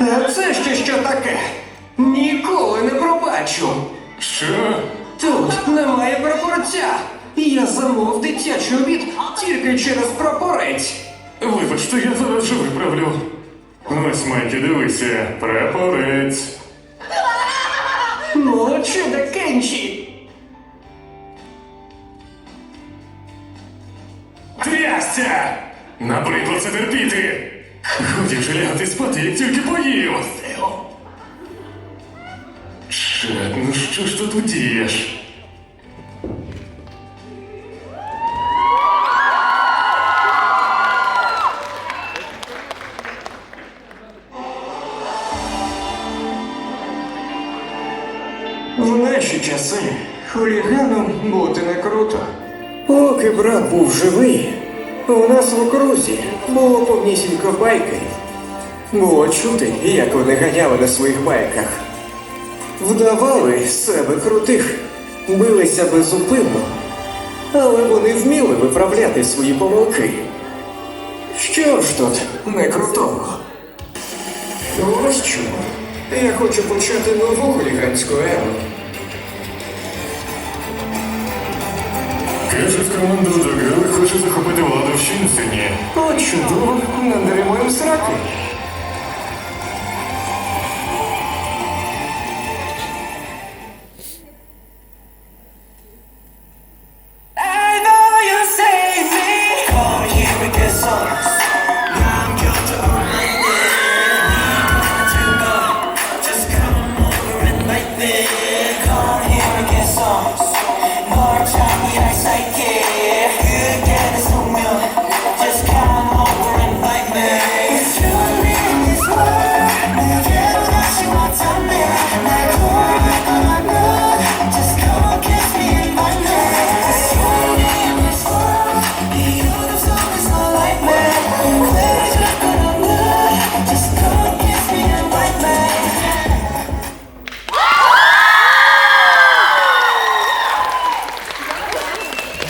А це ще що таке? Ніколи не пробачу. Що? Тут немає прапорця. Я замовив дитячий обід тільки через прапорець. Вибачте, я зараз же виправлю. Ось, Майкі, дивися, прапорець. Молодчина, Кенчі. Трясся! Набридло це терпіти! Годі вже лягати спати, як тільки поїв! Чет, ну що ж ти тут дієш? В наші часи хуліганом бути не круто. Поки брат був живий, у нас в окрузі було повнісінько байки. Було чути, як вони ганяли на своїх байках. Вдавали себе крутих, билися безупинно, але вони вміли виправляти свої помилки. Що ж тут не крутого? Ось чому. Я хочу почати нову хуліганську еру. Кажуть, команду Догрили хочу захопити владу в Щінсені. От чудово, надаремуємо сраки.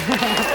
ハハハハ!